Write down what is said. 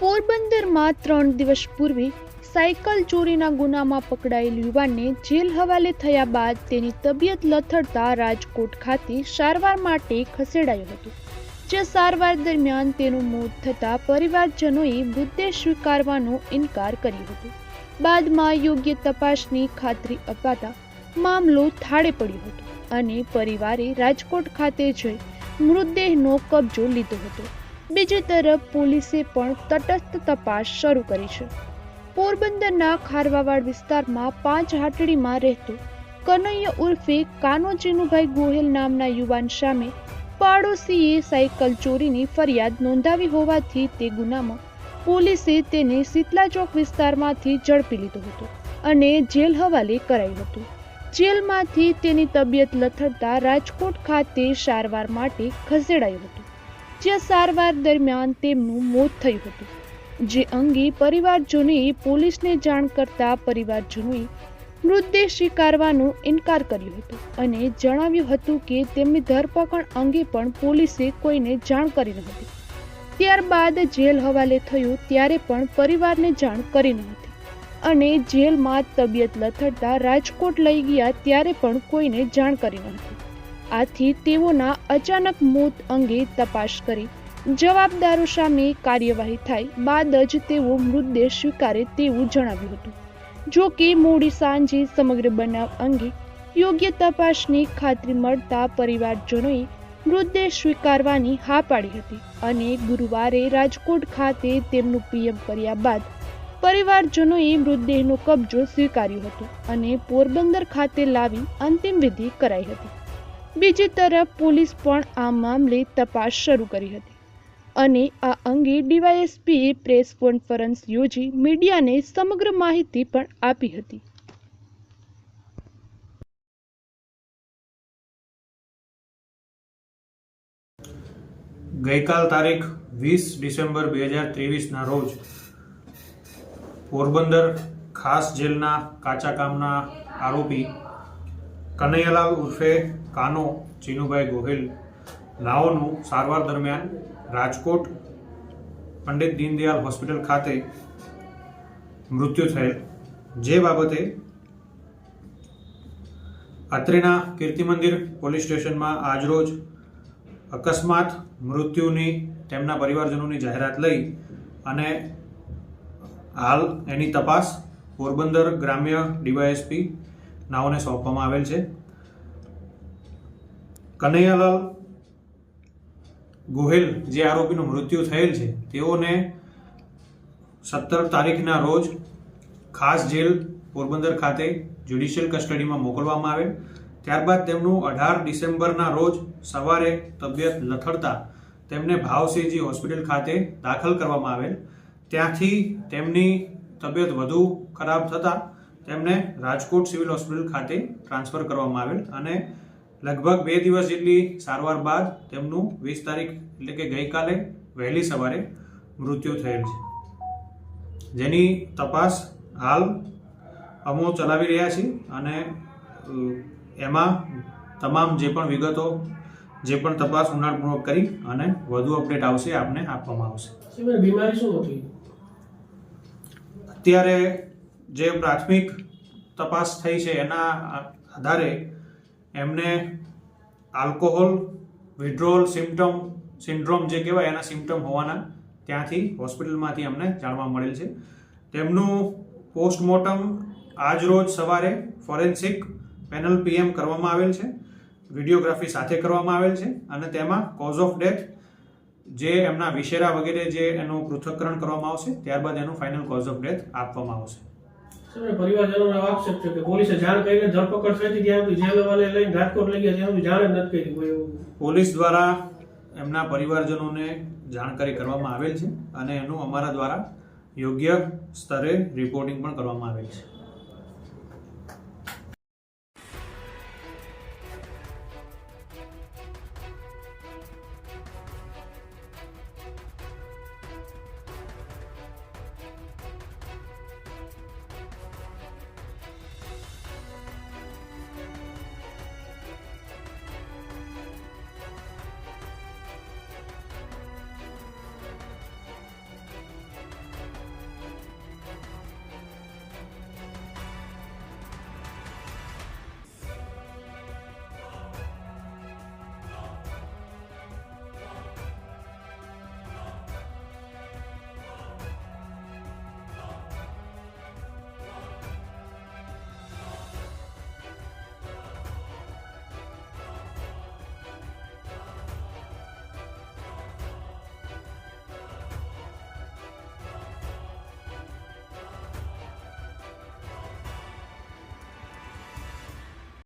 પોરબંદરમાં ત્રણ દિવસ પૂર્વે સાયકલ ચોરીના ગુનામાં પકડાયેલ યુવાનને જેલ હવાલે થયા બાદ તેની તબિયત લથડતા રાજકોટ ખાતે સારવાર માટે ખસેડાયો હતો. જ્યાં સારવાર દરમિયાન તેનું મોત થતાં પરિવારજનોએ મૃતદેહ સ્વીકારવાનો ઇનકાર કર્યો હતો. બાદમાં યોગ્ય તપાસની ખાતરી અપાતા મામલો થાળે પડ્યો હતો અને પરિવારે રાજકોટ ખાતે જઈ મૃતદેહનો કબજો લીધો હતો. બીજી તરફ પોલીસે પણ તટસ્થ તપાસ શરૂ કરી છે. પોરબંદરના ખારવાવાડ વિસ્તારમાં પાંચ હાટડીમાં રહેતો કનૈયા ઉર્ફે કાનો ચીનુભાઈ ગોહેલ નામના યુવાન સામે પાડોશીએ સાયકલ ચોરીની ફરિયાદ નોંધાવી હોવાથી તે ગુનામાં પોલીસે તેને શીતલા ચોક વિસ્તારમાંથી ઝડપી લીધો હતો અને જેલ હવાલે કરાયું હતું. જેલમાંથી તેની તબિયત લથડતા રાજકોટ ખાતે સારવાર માટે ખસેડાયું હતો. જ્યાં સારવાર દરમિયાન તેમનું મોત થયું હતું, જે અંગે પરિવારજનોએ પોલીસને જાણ કરતા પરિવારજનોએ મૃતદેહ સ્વીકારવાનો ઇનકાર કર્યો હતો અને જણાવ્યું હતું કે તેમની ધરપકડ અંગે પણ પોલીસે કોઈને જાણ કરી ન હતી. ત્યારબાદ જેલ હવાલે થયું ત્યારે પણ પરિવારને જાણ કરી ન હતી અને જેલમાં તબિયત લથડતા રાજકોટ લઈ ગયા ત્યારે પણ કોઈને જાણ કરી ન હતી. આથી તેઓના અચાનક મોત અંગે તપાસ કરી. જવાબદારો સામે કાર્યવાહી થાય, બાદ જ તેઓ મૃતદેહ સ્વીકારે તેવું જણાવ્યું હતું. જો કે મોડી સાંજે સમગ્ર બનાવ અંગે યોગ્ય તપાસની ખાતરી મળતા પરિવારજનોએ મૃતદેહ સ્વીકારવાની હા પાડી હતી અને ગુરુવારે રાજકોટ ખાતે તેમનું પીએમ કર્યા બાદ પરિવારજનોએ મૃતદેહનો કબજો સ્વીકાર્યો હતો અને પોરબંદર ખાતે લાવી અંતિમ વિધિ કરાઈ હતી. બીજી તરફ પોલીસ પણ આ મામલે તપાસ શરૂ કરી હતી. અને આ અંગે ડીવાયએસપીએ પ્રેસ કોન્ફરન્સ યોજી મીડિયાને સમગ્ર માહિતી પણ આપી હતી. ગઈકાલ તારીખ વીસ ડિસેમ્બર બે હજાર ત્રેવીસના રોજ પોરબંદર ખાસ જેલના કાચા કામના આરોપી કનૈયાલાલ ઉર્ફે કાનો ચીનુભાઈ ગોહિલ નાઓનું સારવાર દરમિયાન રાજકોટ પંડિત દીનદયાલ હોસ્પિટલ ખાતે મૃત્યુ થયેલ. જે બાબતે અત્રેના કીર્તિ મંદિર પોલીસ સ્ટેશનમાં આજરોજ અકસ્માત મૃત્યુની તેમના પરિવારજનોની જાહેરાત લઈ અને હાલ એની તપાસ પોરબંદર ગ્રામ્ય ડીવાયએસપી નાઓને સોંપવામાં આવેલ છે. કનૈયાલાલ ગોહિલ જે આરોપીનું મૃત્યુ થયેલ છે, તેઓને સત્તર તારીખના રોજ ખાસ જેલ પોરબંદર ખાતે જ્યુડિશિયલ કસ્ટડીમાં મોકલવામાં આવેલ. ત્યારબાદ તેમનું અઢાર ડિસેમ્બરના રોજ સવારે તબિયત લથડતા તેમને ભાવસિંહજી હોસ્પિટલ ખાતે દાખલ કરવામાં આવેલ. ત્યાંથી તેમની તબિયત વધુ ખરાબ થતાં તેમને રાજકોટ સિવિલ હોસ્પિટલ ખાતે ટ્રાન્સફર કરવામાં આવેલ અને લગભગ બે દિવસ જેટલી સારવાર બાદ તેમનું વીસ તારીખ એટલે કે ગઈકાલે વહેલી સવારે મૃત્યુ થયેલ છે. જેની તપાસ હાલ અમો ચલાવી રહ્યા છીએ અને એમાં તમામ જે પણ વિગતો જે પણ તપાસ ઊંડાણપૂર્વક કરી અને વધુ અપડેટ આવશે આપને આપવામાં આવશે. બીમારી શું હતી? અત્યારે જે પ્રાથમિક તપાસ થઈ છે એના આધારે એમને આલ્કોહોલ, વિડ્રોલ સિમ્ટમ સિન્ડ્રોમ જે કહેવાય એના સિમ્ટમ હોવાના ત્યાંથી હોસ્પિટલમાંથી અમને જાણવા મળેલ છે. તેમનું પોસ્ટમોર્ટમ આજ રોજ સવારે ફોરેન્સિક પેનલ પીએમ કરવામાં આવેલ છે, વિડીયોગ્રાફી સાથે કરવામાં આવેલ છે અને તેમાં કોઝ ઓફ ડેથ જે એમના વિશેરા વગેરે જે એનું પૃથ્થકરણ કરવામાં આવશે, ત્યારબાદ એનું ફાઇનલ કોઝ ઓફ ડેથ આપવામાં આવશે. સાહેબ પરિવારજનોનો આક્ષેપ છે કે પોલીસે જાણ કરીને ધરપકડ થઈ હતી ત્યાં સુધી જેલ લઈને રાજકોટ લઈ ગયા ત્યાં સુધી જાણ જ નથી કરી કોઈ પોલીસ દ્વારા એમના પરિવારજનોને જાણકારી કરવામાં આવેલ છે અને એનું અમારા દ્વારા યોગ્ય સ્તરે રિપોર્ટિંગ પણ કરવામાં આવેલ છે.